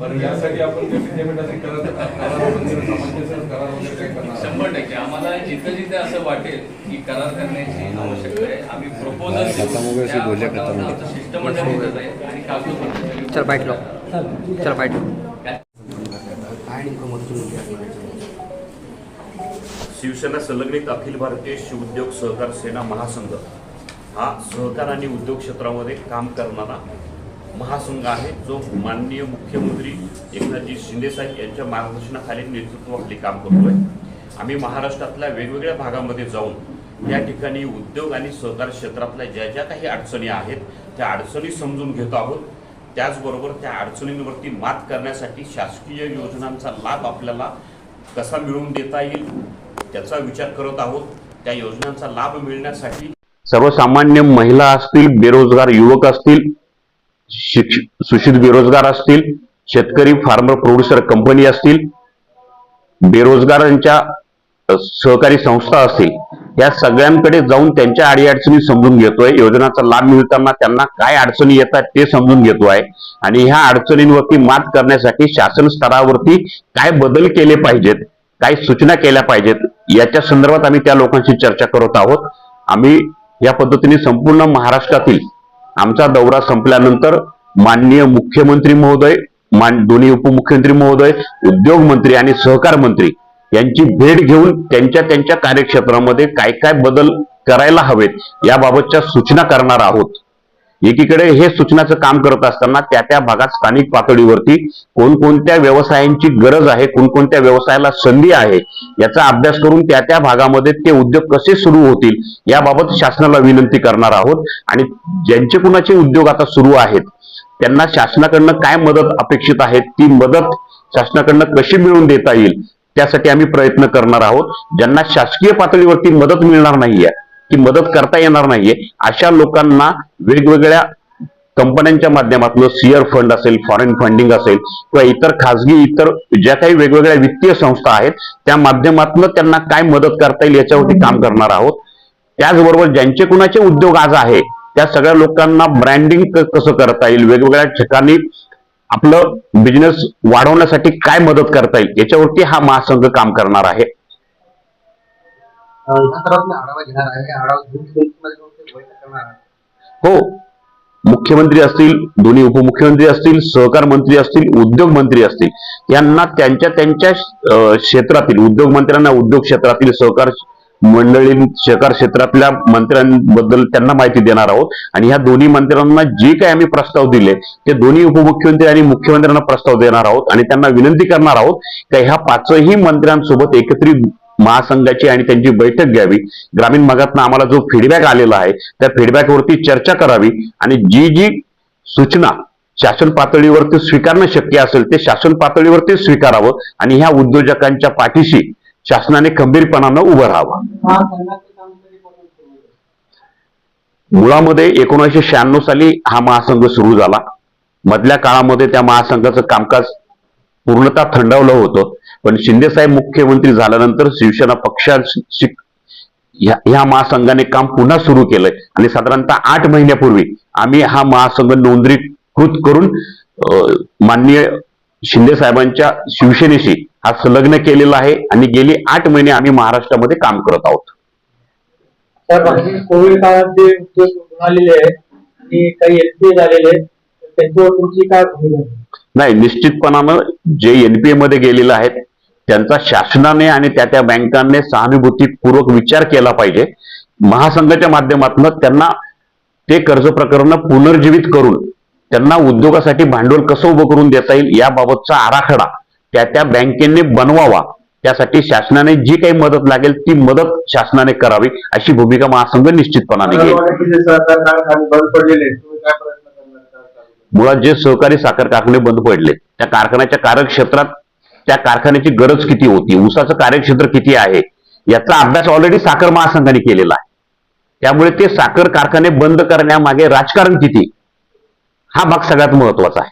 पण यासाठी आपण विद्यापीठाचे. शंभर टक्के. आम्हाला जिथं जिथे असं वाटेल की करार करण्याची आवश्यकता आहे आम्ही प्रपोजल शिष्टमंडळ उभं राहील आणि कागदपत्र चल बाईट लो. चल बाईट लो. काय नेमकं महत्त्व आहे शिवसेना संलग्नित अखिल भारतीय शिवउद्योग सहकार सेना महासंघ हा सहकार आणि उद्योग क्षेत्रामध्ये काम करणारा महासंघ आहे जो माननीय मुख्यमंत्री एकनाथजी शिंदेसाहेब यांच्या मार्गदर्शनाखाली नेतृत्वाखाली काम करतोय. आम्ही महाराष्ट्रातल्या वेगवेगळ्या भागामध्ये जाऊन या ठिकाणी उद्योग आणि सहकार क्षेत्रातल्या ज्या ज्या काही अडचणी आहेत त्या अडचणी समजून घेत आहोत. त्याचबरोबर त्या अडचणींवरती मात करण्यासाठी शासकीय योजनांचा लाभ आपल्याला कसा मिळवून देता येईल त्याचा विचार करत आहोत. त्या योजनांचा लाभ मिळण्यासाठी सर्वसामान्य महिला असतील बेरोजगार युवक असतील शिक्ष सुशिक्षित बेरोजगार असतील शेतकरी फार्मर प्रोड्युसर कंपनी असतील बेरोजगारांच्या सहकारी संस्था असतील या सगळ्यांकडे जाऊन त्यांच्या अडीअडचणी समजून घेतोय. योजनाचा लाभ मिळताना त्यांना काय अडचणी येतात ते समजून घेतोय आणि ह्या अडचणींवरती मात करण्यासाठी शासन स्तरावरती काय बदल केले पाहिजेत काय सूचना केल्या पाहिजेत याच्या संदर्भात आम्ही त्या लोकांशी चर्चा करत आहोत. आम्ही या पद्धतीने संपूर्ण महाराष्ट्रातील आमचा दौरा संपल्यानंतर माननीय मुख्यमंत्री महोदय मान दोन्ही उपमुख्यमंत्री महोदय उद्योग मंत्री आणि सहकार मंत्री यांची भेट घेऊन त्यांच्या त्यांच्या कार्यक्षेत्रामध्ये काय काय बदल करायला हवेत याबाबतच्या सूचना करणार आहोत. एकीकडे हे सूचनाचं काम करत असताना त्या त्या भागात स्थानिक पातळीवरती कोणकोणत्या व्यवसायांची गरज आहे कोणकोणत्या व्यवसायाला संधी आहे याचा अभ्यास करून त्या त्या भागामध्ये ते उद्योग कसे सुरू होतील याबाबत शासनाला विनंती करणार आहोत. आणि ज्यांचे कुणाचे उद्योग आता सुरू आहेत त्यांना शासनाकडनं काय मदत अपेक्षित आहे ती मदत शासनाकडनं कशी मिळवून देता येईल त्यासाठी आम्ही प्रयत्न करणार आहोत. ज्यांना शासकीय पातळीवरती मदत मिळणार नाहीये ती मदत करता येणार नाहीये. अशा लोकांना वेगवेगळ्या कंपन्यांच्या माध्यमातून सिअर फंड असेल फॉरेन फंडिंग असेल किंवा इतर खासगी इतर ज्या काही वेगवेगळ्या वित्तीय संस्था आहेत त्या माध्यमातून त्यांना काय मदत करता येईल याच्यावरती काम करणार आहोत. त्याचबरोबर ज्यांचे कुणाचे उद्योग आज आहे त्या सगळ्या लोकांना ब्रँडिंग कसं करता येईल वेगवेगळ्या ठिकाणी आपलं बिझनेस वाढवण्यासाठी काय मदत करता येईल याच्यावरती हा महासंघ काम करणार आहे. आढावा घेणार आहे. आढावा घेऊन करणार हो. मुख्यमंत्री असतील दोन्ही उपमुख्यमंत्री असतील सहकार मंत्री असतील उद्योग मंत्री असतील यांना त्यांच्या त्यांच्या क्षेत्रातील उद्योग मंत्र्यांना उद्योग क्षेत्रातील सहकार मंडळी सहकार क्षेत्रातल्या मंत्र्यांबद्दल त्यांना माहिती देणार आहोत. आणि ह्या दोन्ही मंत्र्यांना जे काही आम्ही प्रस्ताव दिले ते दोन्ही उपमुख्यमंत्री आणि मुख्यमंत्र्यांना प्रस्ताव देणार आहोत. आणि त्यांना विनंती करणार आहोत का ह्या पाचही मंत्र्यांसोबत एकत्रित महासंघाची आणि त्यांची बैठक घ्यावी. ग्रामीण भागातनं आम्हाला जो फीडबॅक आलेला आहे त्या फीडबॅकवरती चर्चा करावी आणि जी जी सूचना शासन पातळीवरती स्वीकारणं शक्य असेल ते शासन पातळीवरती स्वीकारावं आणि ह्या उद्योजकांच्या पाठीशी शासनाने खंबीरपणानं उभं राहावं. मुळामध्ये एकोणीसशे शहाण्णव साली हा महासंघ सुरू झाला. मधल्या काळामध्ये त्या महासंघाचं कामकाज पूर्णतः थंडावलं होतं. पण शिंदेसाहेब मुख्यमंत्री झाल्यानंतर शिवसेना पक्षाशी ह्या महासंघाने काम पुन्हा सुरू केलंय. आणि साधारणतः आठ महिन्यापूर्वी आम्ही हा महासंघ नोंदणीकृत करून माननीय शिंदे साहेबांच्या शिवसेनेशी हा संलग्न केलेला आहे आणि गेली आठ महिने आम्ही महाराष्ट्रामध्ये काम करत आहोत. कोविड काळात जे उद्योग आहेत काही झालेले आहेत. त्यांच्यावर तुमची काय भूमिका आहे? नाही निश्चितपणानं जे एनपीए मध्ये गेलेले आहेत त्यांचा शासनाने आणि त्या त्या बँकांनी सहानुभूतीपूर्वक विचार केला पाहिजे. महासंघाच्या माध्यमातून त्यांना ते कर्ज प्रकरण पुनर्जीवित करून त्यांना उद्योगासाठी भांडवल कसं उभं करून देता येईल याबाबतचा आराखडा त्या त्या बँकेने बनवावा. त्यासाठी शासनाने जी काही मदत लागेल ती मदत शासनाने करावी अशी भूमिका महासंघ निश्चितपणाने घेईल. मुळात जे सहकारी साखर कारखाने बंद पडले त्या कारखान्याच्या कार्यक्षेत्रात त्या कारखान्याची गरज किती होती? ऊसाचं कार्यक्षेत्र किती आहे? याचा अभ्यास ऑलरेडी साखर महासंघाने केलेला आहे. त्यामुळे ते साखर कारखाने बंद करण्यामागे राजकारण किती? हा भाग सगळ्यात महत्त्वाचा आहे.